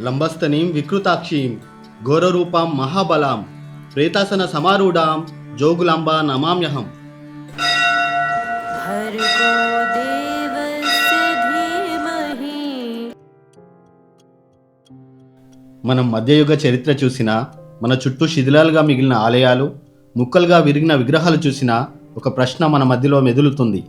లంబస్తనీం వికృతాక్షీం ఘోరూపాం మహాబలాం ప్రేతాసన సమారూఢాం జోగులాంబా నమామ్యహం. మనం మధ్యయుగ చరిత్ర చూసినా మన చుట్టూ శిథిలాలుగా మిగిలిన ఆలయాలు ముక్కలుగా విరిగిన విగ్రహాలు చూసినా ఒక ప్రశ్న మన మధ్యలో మెదులుతుంది.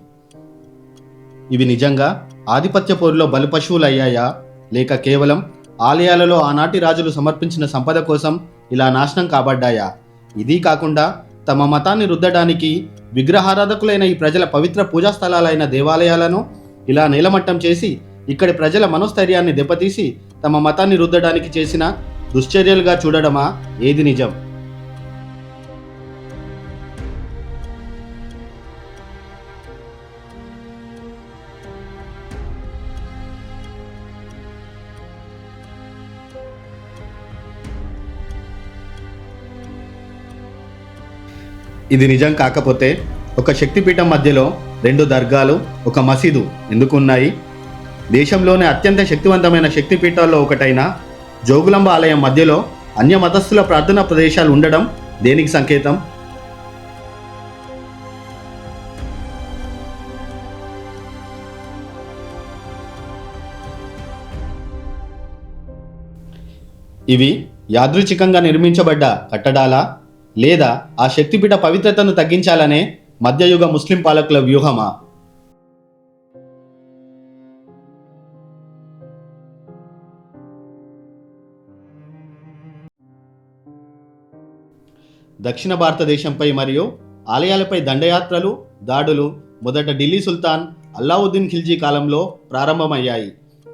ఇవి నిజంగా ఆధిపత్య పోరులో బలిపశువులయ్యాయా లేక కేవలం ఆలయాలలో ఆనాటి రాజులు సమర్పించిన సంపద కోసం ఇలా నాశనం కాబడ్డాయా? ఇది కాకుండా తమ మతాన్ని రుద్దడానికి విగ్రహారాధకులైన ఈ ప్రజల పవిత్ర పూజా స్థలాలైన దేవాలయాలను ఇలా నీలమట్టం చేసి ఇక్కడి ప్రజల మనోస్థైర్యాన్ని దెబ్బతీసి తమ మతాన్ని రుద్దడానికి చేసిన దుశ్చర్యలుగా చూడడమా? ఏది నిజం? ఇది నిజం కాకపోతే ఒక శక్తిపీఠం మధ్యలో రెండు దర్గాలు ఒక మసీదు ఎందుకు ఉన్నాయి దేశంలోనే అత్యంత శక్తివంతమైన శక్తిపీఠాల్లో ఒకటైన జోగులంబ ఆలయం మధ్యలో అన్య మతస్థుల ప్రార్థనా ప్రదేశాలు ఉండడం దేనికి సంకేతం? ఇవి యాదృచ్ఛికంగా నిర్మించబడ్డ కట్టడాలా? లేదా ఆ శక్తిపీఠ పవిత్రతను తగ్గించాలనే మధ్యయుగ ముస్లిం పాలకుల వ్యూహమా? దక్షిణ భారతదేశంపై మరియు ఆలయాలపై దండయాత్రలు దాడులు మొదట ఢిల్లీ సుల్తాన్ అల్లావుద్దీన్ ఖిల్జీ కాలంలో ప్రారంభమయ్యాయి.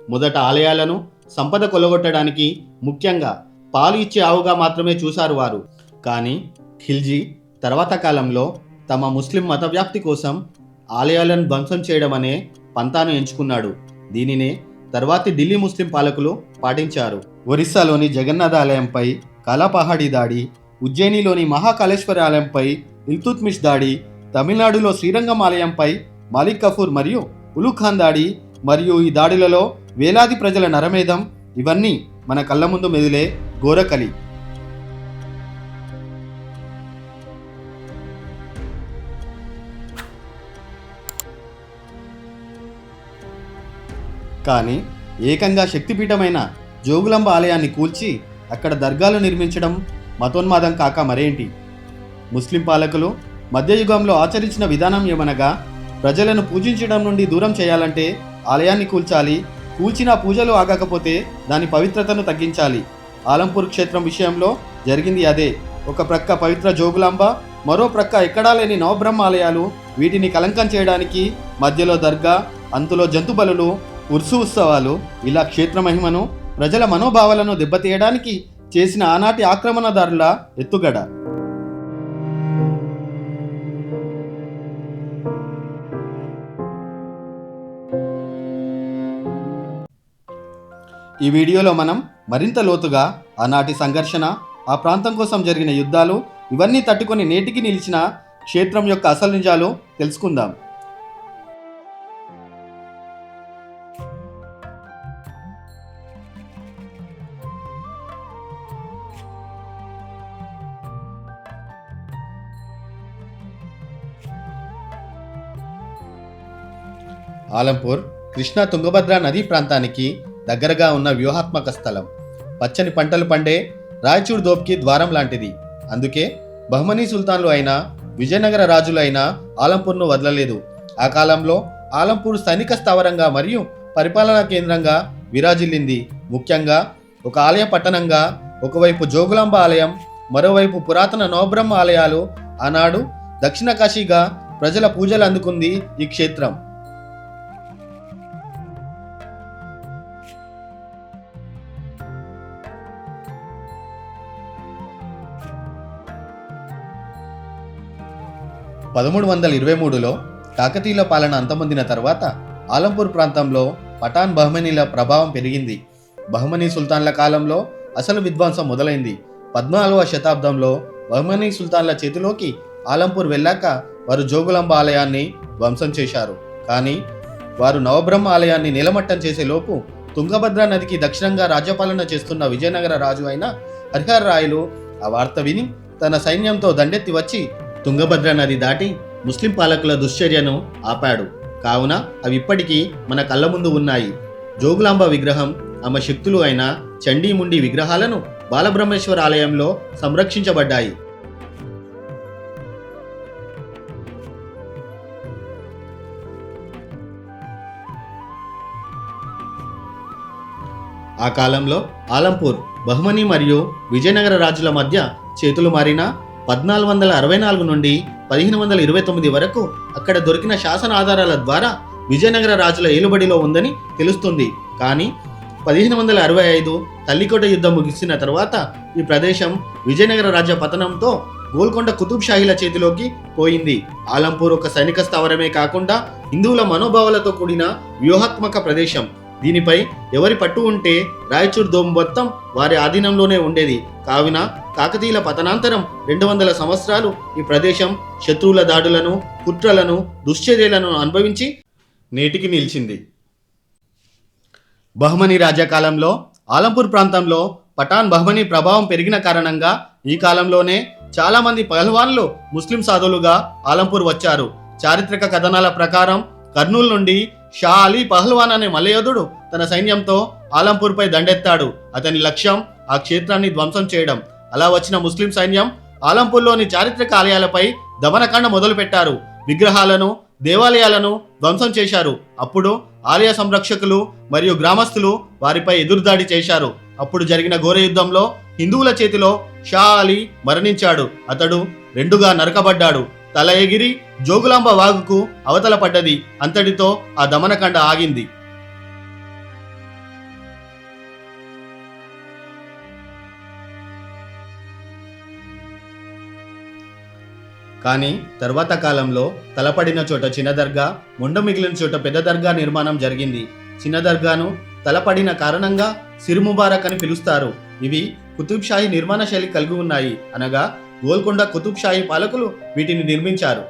మొదట ఆలయాలను సంపద కొలగొట్టడానికి ముఖ్యంగా పాలు ఇచ్చే ఆవుగా మాత్రమే చూశారు వారు. కానీ ఖిల్జీ తర్వాత కాలంలో తమ ముస్లిం మత వ్యాప్తి కోసం ఆలయాలను ధ్వంసం చేయడం అనే పంతాను ఎంచుకున్నాడు. దీనినే తర్వాతి ఢిల్లీ ముస్లిం పాలకులు పాటించారు. ఒరిస్సాలోని జగన్నాథ ఆలయంపై కలాపహాడి దాడి ఉజ్జయినిలోని మహాకాళేశ్వర ఆలయంపై ఇల్తుత్మిష్ దాడి తమిళనాడులో శ్రీరంగం ఆలయంపై మాలిక్ కఫూర్ మరియు ఉలుఖాన్ దాడి మరియు ఈ దాడులలో వేలాది ప్రజల నరమేధం ఇవన్నీ మన కళ్ళ ముందు మెదిలే ఘోరకలి. కానీ ఏకంగా శక్తిపీఠమైన జోగులాంబ ఆలయాన్ని కూల్చి అక్కడ దర్గాలు నిర్మించడం మతోన్మాదం కాక మరేంటి? ముస్లిం పాలకులు మధ్యయుగంలో ఆచరించిన విధానం ఏమనగా ప్రజలను పూజించడం నుండి దూరం చేయాలంటే ఆలయాన్ని కూల్చాలి కూల్చిన పూజలు ఆగకపోతే దాని పవిత్రతను తగ్గించాలి. ఆలంపూర్ క్షేత్రం విషయంలో జరిగింది అదే. ఒక ప్రక్క పవిత్ర జోగులాంబ మరో ప్రక్క ఎక్కడా లేని నవబ్రహ్మ ఆలయాలు వీటిని కలంకం చేయడానికి మధ్యలో దర్గా అంతులో జంతుబలులు ఉర్సు ఉత్సవాలు ఇలా క్షేత్ర మహిమను ప్రజల మనోభావాలను దెబ్బతీయడానికి చేసిన ఆనాటి ఆక్రమణదారుల ఎత్తుగడ. ఈ వీడియోలో మనం మరింత లోతుగా ఆనాటి సంఘర్షణ ఆ ప్రాంతం కోసం జరిగిన యుద్ధాలు ఇవన్నీ తట్టుకొని నేటికి నిలిచిన క్షేత్రం యొక్క అసలు నిజాలు తెలుసుకుందాం. ఆలంపూర్ కృష్ణా తుంగభద్ర నదీ ప్రాంతానికి దగ్గరగా ఉన్న వ్యూహాత్మక స్థలం. పచ్చని పంటలు పండే రాయచూర్ దోప్కి ద్వారం లాంటిది. అందుకే బహ్మనీ సుల్తాన్లు అయిన విజయనగర రాజులు అయిన ఆలంపూర్ను వదలలేదు. ఆ కాలంలో ఆలంపూర్ సైనిక స్థావరంగా మరియు పరిపాలనా కేంద్రంగా విరాజిల్లింది. ముఖ్యంగా ఒక ఆలయ పట్టణంగా ఒకవైపు జోగులాంబ ఆలయం మరోవైపు పురాతన నవబ్రహ్మ ఆలయాలు ఆనాడు దక్షిణ కాశీగా ప్రజల పూజలు అందుకుంది ఈ క్షేత్రం. పదమూడు వందల ఇరవై మూడులో కాకతీయుల పాలన అంతమొందిన తర్వాత ఆలంపూర్ ప్రాంతంలో పఠాన్ బహ్మనీల ప్రభావం పెరిగింది. బహ్మనీ సుల్తాన్ల కాలంలో అసలు విధ్వంసం మొదలైంది. పద్నాలుగవ శతాబ్దంలో బహ్మనీ సుల్తాన్ల చేతిలోకి ఆలంపూర్ వెళ్ళాక వారు జోగులాంబ ఆలయాన్ని ధ్వంసం చేశారు. కానీ వారు నవబ్రహ్మ ఆలయాన్ని నిలమట్టం చేసే లోపు తుంగభద్ర నదికి దక్షిణంగా రాజ్యపాలన చేస్తున్న విజయనగర రాజు అయిన హరిహర రాయలు ఆ వార్త విని తన సైన్యంతో దండెత్తి వచ్చి తుంగభద్ర నది దాటి ముస్లిం పాలకుల దుశ్చర్యను ఆపాడు. కావున అవి ఇప్పటికీ మన కళ్ళ ముందు ఉన్నాయి. జోగులాంబ విగ్రహం ఆమె శక్తులు అయిన చండీముండి విగ్రహాలను బాలబ్రహ్మేశ్వర ఆలయంలో సంరక్షించబడ్డాయి. ఆ కాలంలో ఆలంపూర్ బహ్మని మరియు విజయనగర రాజుల మధ్య చేతులు మారిన పద్నాలుగు వందల అరవై నాలుగు నుండి పదిహేను వందల ఇరవై తొమ్మిది వరకు అక్కడ దొరికిన శాసన ఆధారాల ద్వారా విజయనగర రాజుల ఏలుబడిలో ఉందని తెలుస్తుంది. కానీ పదిహేను వందల అరవై ఐదు తల్లికోట యుద్ధం ముగిసిన తర్వాత ఈ ప్రదేశం విజయనగర రాజ్య పతనంతో గోల్కొండ కుతుబ్ షాహీల చేతిలోకి పోయింది. ఆలంపూర్ ఒక సైనిక స్థావరమే కాకుండా హిందువుల మనోభావాలతో కూడిన వ్యూహాత్మక ప్రదేశం. దీనిపై ఎవరి పట్టు ఉంటే రాయచూర్ దోమ మొత్తం వారి ఆధీనంలోనే ఉండేది. కావున కాకతీయుల పతనాంతరం రెండు వందల సంవత్సరాలు ఈ ప్రదేశం శత్రువుల దాడులను కుట్రలను దుశ్చర్యలను అనుభవించి నేటికి నిలిచింది. బహ్మనీ రాజకాలంలో ఆలంపూర్ ప్రాంతంలో పఠాన్ బహ్మనీ ప్రభావం పెరిగిన కారణంగా ఈ కాలంలోనే చాలామంది పహల్వాన్లు ముస్లిం సాధువులుగా ఆలంపూర్ వచ్చారు. చారిత్రక కథనాల ప్రకారం కర్నూలు నుండి షా అలీ పహల్వాన్ అనే మలయోధుడు తన సైన్యంతో ఆలంపూర్పై దండెత్తాడు. అతని లక్ష్యం ఆ క్షేత్రాన్ని ధ్వంసం చేయడం. అలా వచ్చిన ముస్లిం సైన్యం ఆలంపూర్లోని చారిత్రక ఆలయాలపై దమనకాండ మొదలుపెట్టారు. విగ్రహాలను దేవాలయాలను ధ్వంసం చేశారు. అప్పుడు ఆలయ సంరక్షకులు మరియు గ్రామస్తులు వారిపై ఎదురుదాడి చేశారు. అప్పుడు జరిగిన ఘోర యుద్ధంలో హిందువుల చేతిలో షా అలీ మరణించాడు. అతడు రెండుగా నరకబడ్డాడు. తల ఎగిరి జోగులాంబ వాగుకు అవతల పడ్డది. అంతటితో ఆ దమనకండ ఆగింది. కానీ తర్వాత కాలంలో తలపడిన చోట చిన్న దర్గా మొండ మిగిలిన చోట పెద్ద దర్గా నిర్మాణం జరిగింది. చిన్న దర్గాను తలపడిన కారణంగా సిరుముబారక్ అని పిలుస్తారు. ఇవి కుతుబ్షాహి నిర్మాణ శైలి కలిగి ఉన్నాయి అనగా గోల్కొండ కుతుబ్షాహీ పాలకులు వీటిని నిర్మించారు.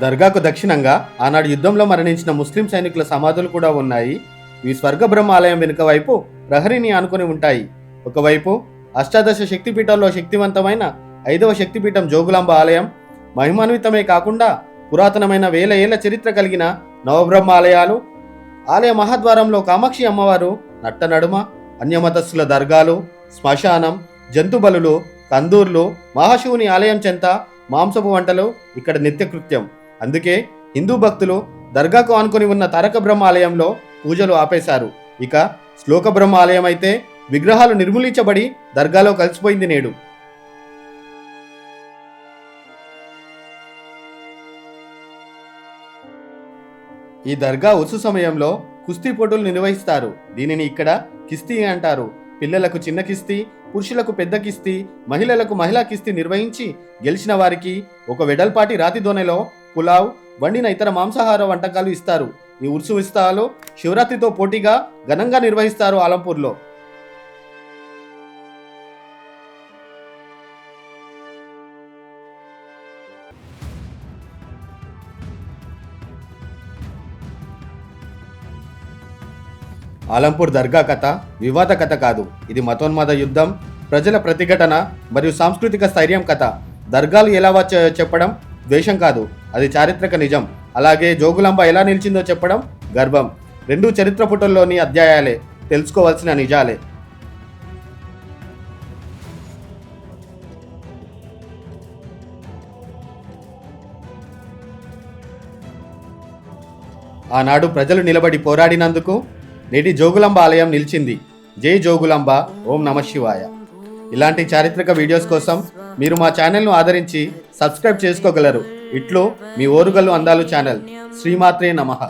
దర్గాకు దక్షిణంగా ఆనాడు యుద్ధంలో మరణించిన ముస్లిం సైనికుల సమాధులు కూడా ఉన్నాయి. ఈ స్వర్గబ్రహ్మ ఆలయం వెనుక వైపు ప్రహరిని ఆనుకొని ఉంటాయి. ఒకవైపు అష్టాదశ శక్తిపీఠాల్లో శక్తివంతమైన ఐదవ శక్తిపీఠం జోగులాంబ ఆలయం మహిమాన్వితమే కాకుండా పురాతనమైన వేల ఏళ్ళ చరిత్ర కలిగిన నవబ్రహ్మ ఆలయాలు ఆలయ మహాద్వారంలో కామాక్షి అమ్మవారు నట్ట నడుమ అన్యమతస్థుల దర్గాలు శ్మశానం జంతుబలులు కందూర్లు మహాశివుని ఆలయం చెంత మాంసపు వంటలు ఇక్కడ నిత్యకృత్యం. అందుకే హిందూ భక్తులు దర్గాకు ఆనుకొని ఉన్న తారక బ్రహ్మ ఆలయంలో పూజలు ఆపేశారు. ఇక శ్లోక బ్రహ్మ ఆలయం అయితే విగ్రహాలు నిర్మూలించబడి దర్గాలో కలిసిపోయింది నేడు. ఈ దర్గా ఉసు సమయంలో కుస్తీ పోటీలు నిర్వహిస్తారు. దీనిని ఇక్కడ కిస్తీ అంటారు. పిల్లలకు చిన్న కిస్తీ పురుషులకు పెద్ద కిస్తీ మహిళలకు మహిళా కిస్తీ నిర్వహించి గెలిచిన వారికి ఒక వెడల్పాటి రాతి దోనెలో పులావ్ వండిన ఇతర మాంసాహార వంటకాలు ఇస్తారు. ఈ ఉర్సు ఉత్సవాలు శివరాత్రితో పోటీగా ఘనంగా నిర్వహిస్తారు ఆలంపూర్లో. ఆలంపూర్ దర్గా కథ వివాద కథ కాదు. ఇది మతోన్మాద యుద్ధం ప్రజల ప్రతిఘటన మరియు సాంస్కృతిక స్థైర్యం కథ. దర్గాలు ఎలా వచ్చాయో చెప్పడం? ద్వేషం కాదు. అది చారిత్రక నిజం. అలాగే జోగులాంబ ఎలా నిలిచిందో చెప్పడం? గర్వం. రెండు చరిత్ర పుటల్లోని అధ్యాయాలే. తెలుసుకోవాల్సిన నిజాలే. ఆనాడు ప్రజలు నిలబడి పోరాడినందుకు నేటి జోగులాంబ ఆలయం నిలిచింది. జై జోగులాంబ ఓం నమ శివాయ. ఇలాంటి చారిత్రక వీడియోస్ కోసం మీరు మా ఛానల్ను ఆదరించి సబ్స్క్రైబ్ చేసుకోగలరు. ఇట్లు మీ ఓరుగల్లు అందాలు ఛానల్. శ్రీమాత్రే నమః.